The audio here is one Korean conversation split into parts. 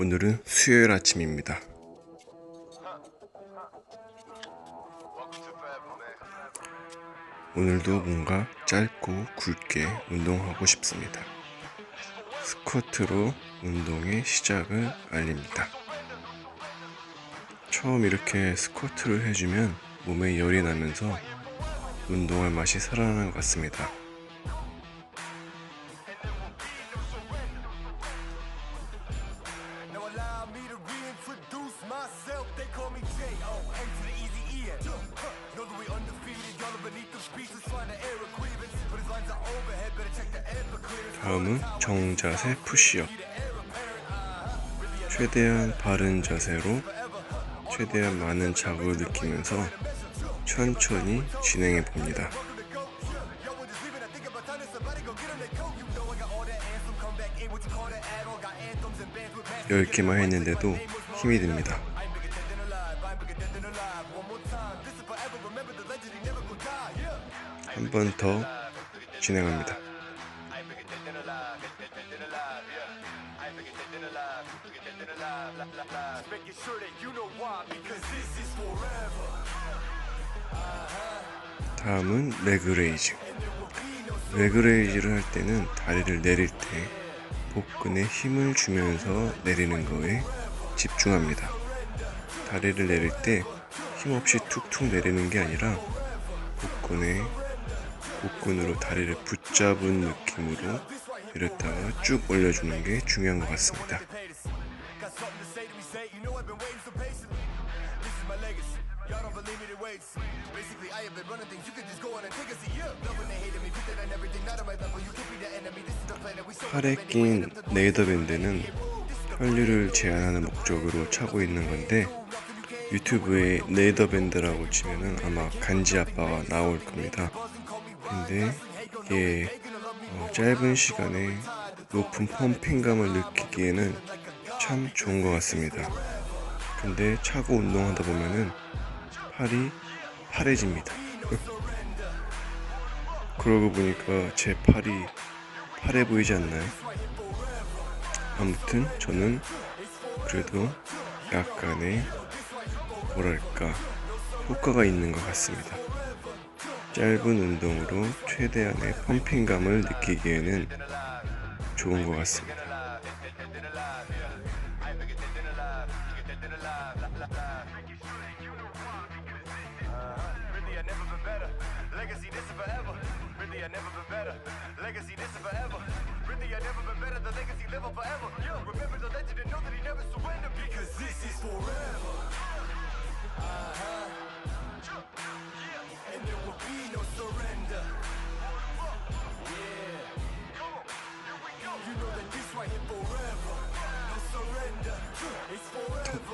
오늘은 수요일 아침입니다. 오늘도 뭔가 짧고 굵게 운동하고 싶습니다. 스쿼트로 운동의 시작을 알립니다. 처음 이렇게 스쿼트를 해주면 몸에 열이 나면서 운동할 맛이 살아나는 것 같습니다. 다음은 정자세 푸시업. 최대한 바른 자세로 최대한 많은 자극을 느끼면서 천천히 진행해 봅니다. Yo, we're just leaving. I think about time. Somebody go get him that coat. You know I got all that anthem. Come back. Ain't what you call that at all. Got anthems and bands with master. 10개만 했는데도 힘이 듭니다. Alive. I'm bigger dead Making sure that you know why. Because this is forever. 다음은 레그레이즈. 레그레이즈를 할 때는 다리를 내릴 때 복근에 힘을 주면서 내리는 거에 집중합니다. 다리를 내릴 때 힘없이 툭툭 내리는 게 아니라 복근에 복근으로 다리를 붙잡은 느낌으로 내렸다가 쭉 올려주는 게 중요한 것 같습니다. 팔에 낀 네이더밴드는 혈류를 제한하는 목적으로 차고 있는 건데 유튜브에 네이더밴드라고 치면은 아마 간지 아빠가 나올 겁니다. 근데 이게 어, 짧은 시간에 높은 펌핑감을 느끼기에는 참 좋은 것 같습니다. 근데 차고 운동하다 보면은 팔이 파래집니다. 그러고 보니까 제 팔이 파래 보이지 않나요? 아무튼 저는 그래도 약간의 뭐랄까 효과가 있는 것 같습니다. 짧은 운동으로 최대한의 펌핑감을 느끼기에는 좋은 것 같습니다.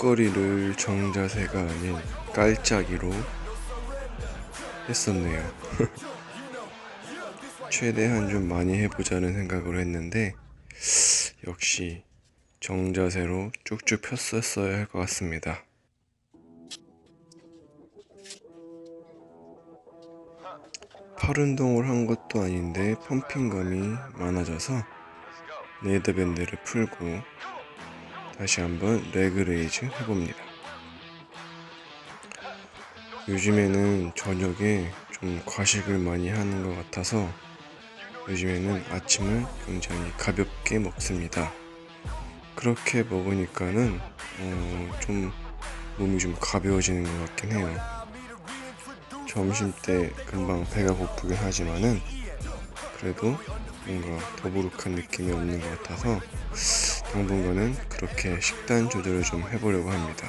턱걸이를 정자세가 아닌 깔짜기로 했었네요. 최대한 좀 많이 해보자는 생각으로 했는데 역시 정자세로 쭉쭉 폈었어야 할 것 같습니다. 팔 운동을 한 것도 아닌데 펌핑감이 많아져서 네더밴드를 풀고 다시 한번 레그레이즈 해봅니다. 요즘에는 저녁에 좀 과식을 많이 하는 것 같아서 요즘에는 아침을 굉장히 가볍게 먹습니다. 그렇게 먹으니까는 어, 좀 몸이 좀 가벼워지는 것 같긴 해요. 점심 때 금방 배가 고프긴 하지만은 그래도 뭔가 더부룩한 느낌이 없는 것 같아서 당분간은 그렇게 식단 조절을 좀 해보려고 합니다.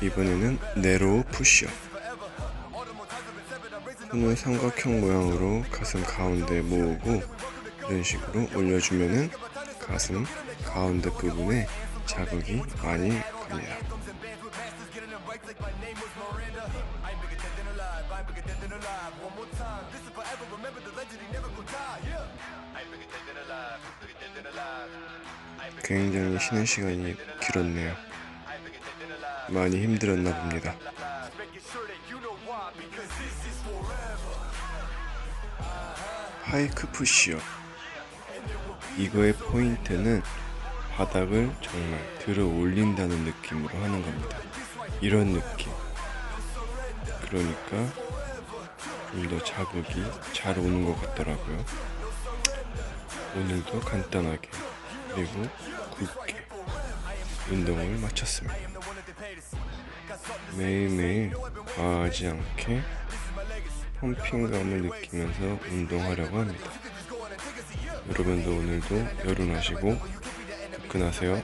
이번에는 네로우 푸시업. 손을 삼각형 모양으로 가슴 가운데 모으고 이런 식으로 올려주면은 가슴 가운데 부분에 자극이 많이 갑니다. 굉장히 쉬는 시간이 길었네요. 많이 힘들었나 봅니다. Making sure that you know why. Because this is forever. 하이크 푸시업. 이거의 포인트는 바닥을 정말 들어 올린다는 느낌으로 하는 겁니다. 이런 느낌. 그러니까 좀 더 자극이 잘 오는 것 같더라고요. 오늘도 간단하게 그리고 굵게 운동을 마쳤습니다. 매일매일 과하지 않게 펌핑감을 느끼면서 운동하려고 합니다. 여러분도 오늘도 여론하시고 접근하세요.